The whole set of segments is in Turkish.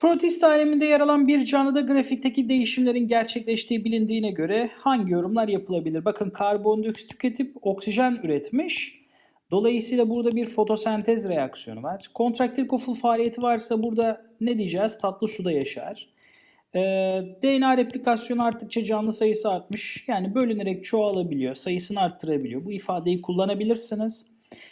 Protist aleminde yer alan bir canlıda grafikteki değişimlerin gerçekleştiği bilindiğine göre hangi yorumlar yapılabilir? Bakın karbondioksit tüketip oksijen üretmiş. Dolayısıyla burada bir fotosentez reaksiyonu var. Kontraktil koful faaliyeti varsa burada ne diyeceğiz? Tatlı suda yaşar. Ee, DNA replikasyonu arttıkça canlı sayısı artmış. Yani bölünerek çoğalabiliyor, sayısını arttırabiliyor. Bu ifadeyi kullanabilirsiniz.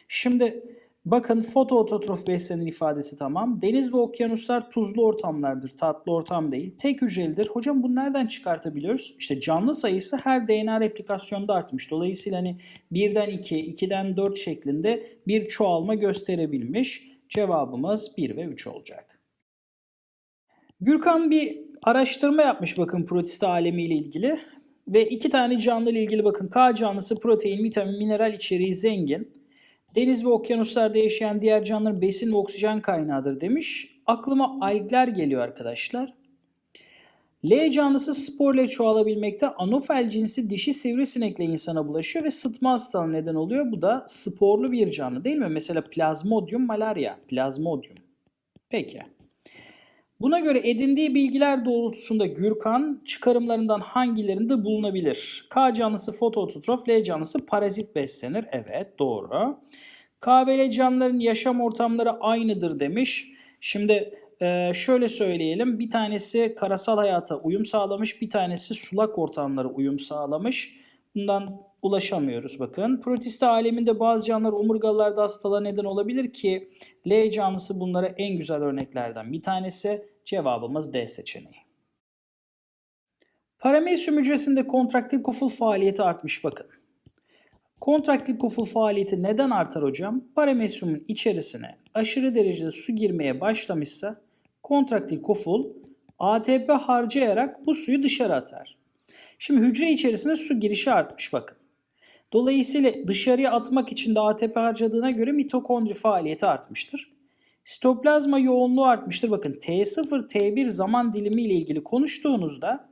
Şimdi bakın fotoototrof beslenir ifadesi tamam. Deniz ve okyanuslar tuzlu ortamlardır, tatlı ortam değil. Tek hücrelidir. Hocam bunu nereden çıkartabiliyoruz? İşte canlı sayısı her DNA replikasyonda artmış. Dolayısıyla hani 1'den 2, 2'den 4 şeklinde bir çoğalma gösterebilmiş. Cevabımız 1 ve 3 olacak. Gürkan bir araştırma yapmış bakın protist alemiyle ilgili. Ve iki tane canlı ile ilgili bakın K canlısı protein, vitamin, mineral içeriği zengin. Deniz ve okyanuslarda yaşayan diğer canlıların besin ve oksijen kaynağıdır demiş. Aklıma algler geliyor arkadaşlar. L canlısı spor ile çoğalabilmekte. Anofel cinsi dişi sivrisinekle insana bulaşıyor ve sıtma hastalığına neden oluyor. Bu da sporlu bir canlı değil mi? Mesela plazmodium malaria. Plazmodium. Peki. Buna göre edindiği bilgiler doğrultusunda Gürkan çıkarımlarından hangilerinde bulunabilir? K canlısı fotoototrof, L canlısı parazit beslenir. Evet doğru. K ve L canlıların yaşam ortamları aynıdır demiş. Şimdi e, şöyle söyleyelim. Bir tanesi karasal hayata uyum sağlamış, bir tanesi sulak ortamlara uyum sağlamış. Bundan ulaşamıyoruz bakın. Protiste aleminde bazı canlılar omurgalılarda hastalığa neden olabilir ki L canlısı bunlara en güzel örneklerden bir tanesi. Cevabımız D seçeneği. Paramesyum hücresinde kontraktil koful faaliyeti artmış bakın. Kontraktil koful faaliyeti neden artar hocam? Paramesyumun içerisine aşırı derecede su girmeye başlamışsa kontraktil koful ATP harcayarak bu suyu dışarı atar. Şimdi hücre içerisinde su girişi artmış bakın. Dolayısıyla dışarıya atmak için de ATP harcadığına göre mitokondri faaliyeti artmıştır. Sitoplazma yoğunluğu artmıştır. Bakın T0, T1 zaman dilimi ile ilgili konuştuğunuzda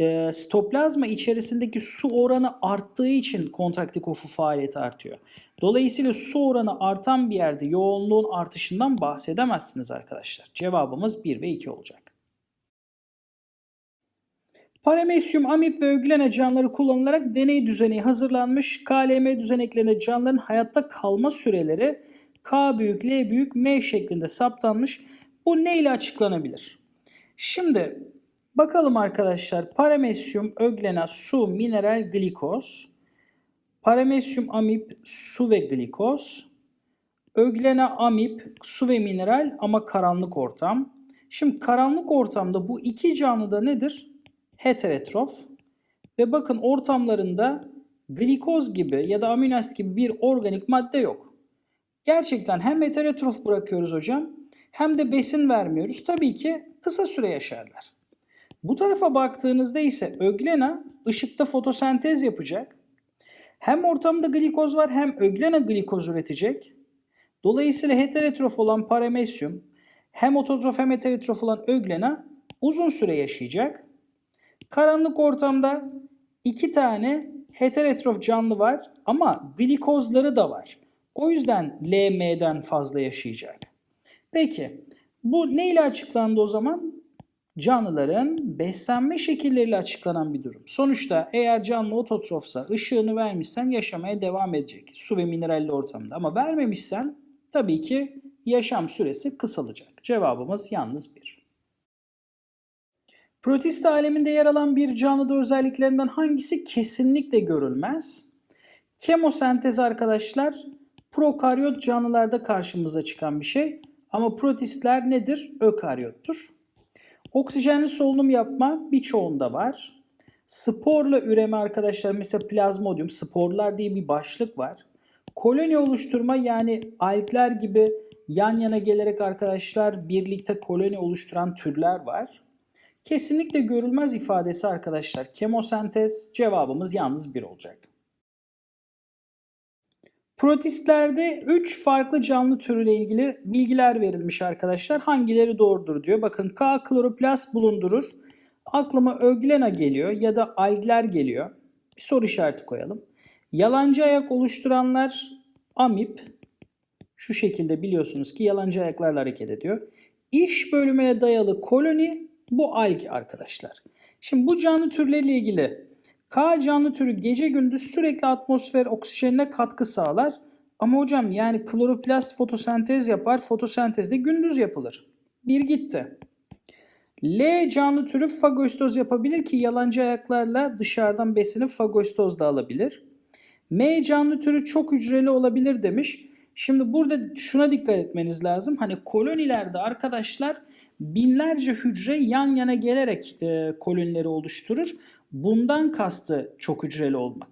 e, sitoplazma içerisindeki su oranı arttığı için kontraktil kofu faaliyeti artıyor. Dolayısıyla su oranı artan bir yerde yoğunluğun artışından bahsedemezsiniz arkadaşlar. Cevabımız 1 ve 2 olacak. Paramesyum, amip ve öglena canlıları kullanılarak deney düzeneği hazırlanmış. KLM düzeneklerinde canlıların hayatta kalma süreleri K büyük, L büyük, M şeklinde saptanmış. Bu ne ile açıklanabilir? Şimdi bakalım arkadaşlar. Paramesyum, öglena, su, mineral, glikoz. Paramesyum, amip, su ve glikoz. Öglena, amip, su ve mineral ama karanlık ortam. Şimdi karanlık ortamda bu iki canlıda nedir? Heterotrof. Ve bakın ortamlarında glikoz gibi ya da amino asit gibi bir organik madde yok. Gerçekten hem heterotrof bırakıyoruz hocam hem de besin vermiyoruz. Tabii ki kısa süre yaşarlar. Bu tarafa baktığınızda ise öglena ışıkta fotosentez yapacak. Hem ortamda glikoz var hem öglena glikoz üretecek. Dolayısıyla heterotrof olan paramesyum hem ototrof hem heterotrof olan öglena uzun süre yaşayacak. Karanlık ortamda iki tane heterotrof canlı var ama glikozları da var. O yüzden LM'den fazla yaşayacak. Peki bu ne ile açıklandı o zaman? Canlıların beslenme şekilleriyle açıklanan bir durum. Sonuçta eğer canlı ototrofsa ışığını vermişsen yaşamaya devam edecek. Su ve mineralli ortamda. Ama vermemişsen tabii ki yaşam süresi kısalacak. Cevabımız yalnız bir. Protist aleminde yer alan bir canlıda özelliklerinden hangisi kesinlikle görülmez? Kemosentez arkadaşlar prokaryot canlılarda karşımıza çıkan bir şey. Ama protistler nedir? Ökaryottur. Oksijenli solunum yapma birçoğunda var. Sporla üreme arkadaşlar mesela plazmodium, sporlar diye bir başlık var. Koloni oluşturma yani algler gibi yan yana gelerek arkadaşlar birlikte koloni oluşturan türler var. Kesinlikle görülmez ifadesi arkadaşlar. Kemosentez cevabımız yalnız bir olacak. Protistlerde 3 farklı canlı türüyle ilgili bilgiler verilmiş arkadaşlar. Hangileri doğrudur diyor. Bakın K kloroplast bulundurur. Aklıma öglena geliyor ya da algler geliyor. Bir soru işareti koyalım. Yalancı ayak oluşturanlar amip. Şu şekilde biliyorsunuz ki yalancı ayaklarla hareket ediyor. İş bölümüne dayalı koloni bu alg arkadaşlar. Şimdi bu canlı türleriyle ilgili K canlı türü gece gündüz sürekli atmosfer oksijenine katkı sağlar. Ama hocam yani kloroplast fotosentez yapar. Fotosentez de gündüz yapılır. Bir gitti. L canlı türü fagostoz yapabilir ki yalancı ayaklarla dışarıdan beslenip fagostoz da alabilir. M canlı türü çok hücreli olabilir demiş. Şimdi burada şuna dikkat etmeniz lazım. Hani kolonilerde arkadaşlar binlerce hücre yan yana gelerek e, kolonileri oluşturur. Bundan kastı çok hücreli olmak.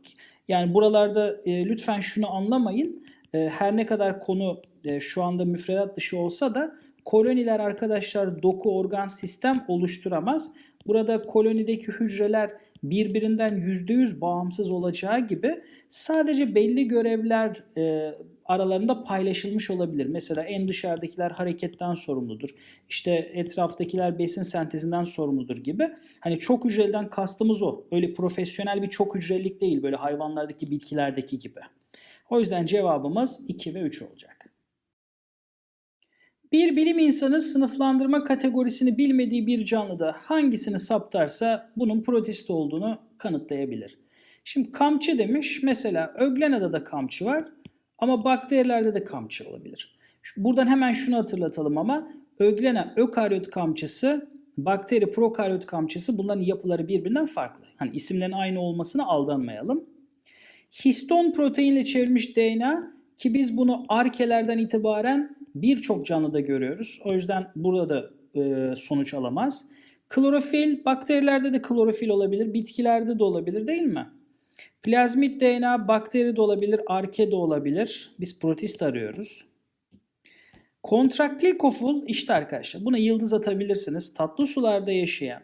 Yani buralarda e, lütfen şunu anlamayın. E, her ne kadar konu e, şu anda müfredat dışı olsa da koloniler arkadaşlar doku organ sistem oluşturamaz. Burada kolonideki hücreler birbirinden %100 bağımsız olacağı gibi sadece belli görevler e, aralarında paylaşılmış olabilir. Mesela en dışarıdakiler hareketten sorumludur. İşte etraftakiler besin sentezinden sorumludur gibi. Hani çok hücreliden kastımız o. Öyle profesyonel bir çok hücrelik değil böyle hayvanlardaki bitkilerdeki gibi. O yüzden cevabımız 2 ve 3 olacak. Bir bilim insanı sınıflandırma kategorisini bilmediği bir canlıda hangisini saptarsa bunun protist olduğunu kanıtlayabilir. Şimdi kamçı demiş. Mesela öglenada da kamçı var ama bakterilerde de kamçı olabilir. Buradan hemen şunu hatırlatalım ama öglena ökaryot kamçısı, bakteri prokaryot kamçısı bunların yapıları birbirinden farklı. Hani isimlerin aynı olmasına aldanmayalım. Histon proteinle çevrilmiş DNA ki biz bunu arkelerden itibaren birçok canlıda görüyoruz. O yüzden burada da e, sonuç alamaz. Klorofil, bakterilerde de klorofil olabilir, bitkilerde de olabilir değil mi? Plazmid DNA bakteri de olabilir, arke de olabilir. Biz protist arıyoruz. Kontraktil koful işte arkadaşlar buna yıldız atabilirsiniz. Tatlı sularda yaşayan,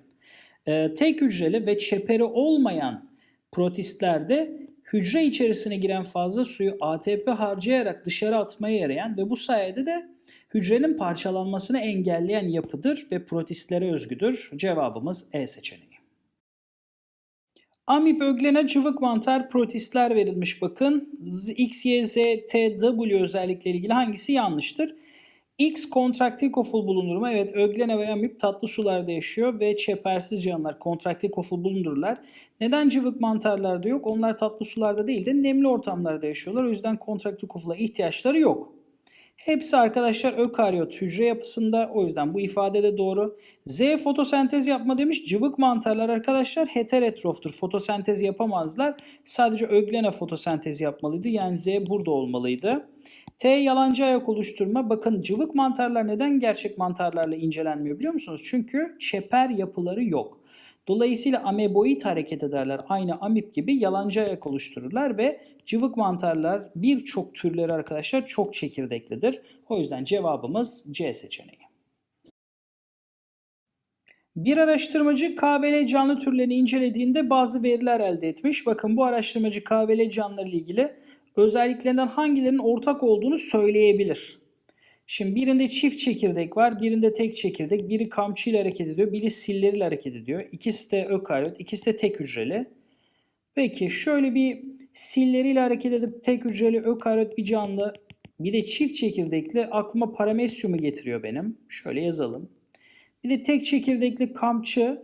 e, tek hücreli ve çeperi olmayan protistlerde hücre içerisine giren fazla suyu ATP harcayarak dışarı atmaya yarayan ve bu sayede de hücrenin parçalanmasını engelleyen yapıdır ve protistlere özgüdür. Cevabımız E seçeneği. Amip öglene cıvık mantar protistler verilmiş bakın. X, Y, Z, T, W özellikleri ilgili hangisi yanlıştır? X kontraktil koful bulunur mu? Evet öglene ve amip tatlı sularda yaşıyor ve çepersiz canlılar kontraktil koful bulundururlar. Neden cıvık mantarlarda yok? Onlar tatlı sularda değil de nemli ortamlarda yaşıyorlar. O yüzden kontraktil kofula ihtiyaçları yok. Hepsi arkadaşlar ökaryot hücre yapısında. O yüzden bu ifade de doğru. Z fotosentez yapma demiş. Cıvık mantarlar arkadaşlar heterotroftur. Fotosentez yapamazlar. Sadece öglene fotosentez yapmalıydı. Yani Z burada olmalıydı. T yalancı ayak oluşturma. Bakın cıvık mantarlar neden gerçek mantarlarla incelenmiyor biliyor musunuz? Çünkü çeper yapıları yok. Dolayısıyla ameboid hareket ederler. Aynı amip gibi yalancı ayak oluştururlar ve cıvık mantarlar birçok türleri arkadaşlar çok çekirdeklidir. O yüzden cevabımız C seçeneği. Bir araştırmacı KVL canlı türlerini incelediğinde bazı veriler elde etmiş. Bakın bu araştırmacı KVL canlıları ile ilgili özelliklerinden hangilerinin ortak olduğunu söyleyebilir. Şimdi birinde çift çekirdek var, birinde tek çekirdek. Biri kamçı ile hareket ediyor, biri silleriyle hareket ediyor. İkisi de ökaryot, ikisi de tek hücreli. Peki şöyle bir silleriyle hareket edip tek hücreli ökaryot bir canlı, bir de çift çekirdekli aklıma paramesyumu getiriyor benim. Şöyle yazalım. Bir de tek çekirdekli kamçı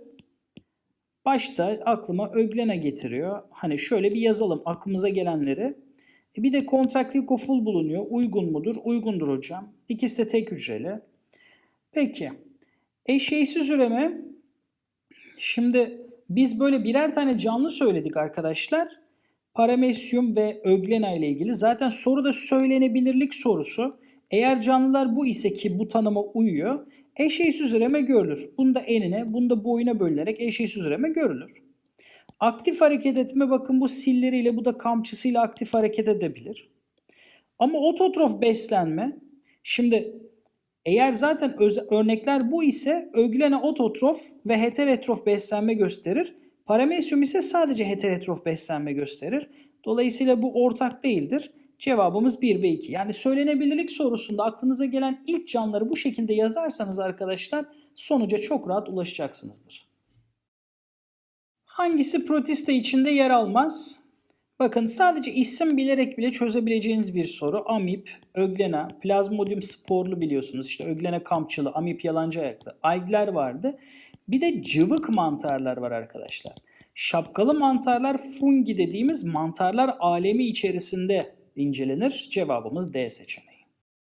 başta aklıma öglena getiriyor. Hani şöyle bir yazalım aklımıza gelenleri. E bir de kontraktil koful bulunuyor. Uygun mudur? Uygundur hocam. İkisi de tek hücreli. Peki. Eşeğsiz üreme. Şimdi biz böyle birer tane canlı söyledik arkadaşlar. Paramesyum ve öglena ile ilgili. Zaten soruda söylenebilirlik sorusu. Eğer canlılar bu ise ki bu tanıma uyuyor. Eşeğsiz üreme görülür. Bunda enine, bunda boyuna bölünerek eşeğsiz üreme görülür. Aktif hareket etme bakın bu silleriyle bu da kamçısıyla aktif hareket edebilir. Ama ototrof beslenme şimdi eğer zaten örnekler bu ise öglene ototrof ve heterotrof beslenme gösterir. Paramesyum ise sadece heterotrof beslenme gösterir. Dolayısıyla bu ortak değildir. Cevabımız 1 ve 2. Yani söylenebilirlik sorusunda aklınıza gelen ilk canlıları bu şekilde yazarsanız arkadaşlar sonuca çok rahat ulaşacaksınızdır. Hangisi protiste içinde yer almaz? Bakın sadece isim bilerek bile çözebileceğiniz bir soru. Amip, öglena, plazmodium sporlu biliyorsunuz. İşte öglena kamçılı, amip yalancı ayaklı. Algler vardı. Bir de cıvık mantarlar var arkadaşlar. Şapkalı mantarlar fungi dediğimiz mantarlar alemi içerisinde incelenir. Cevabımız D seçeneği.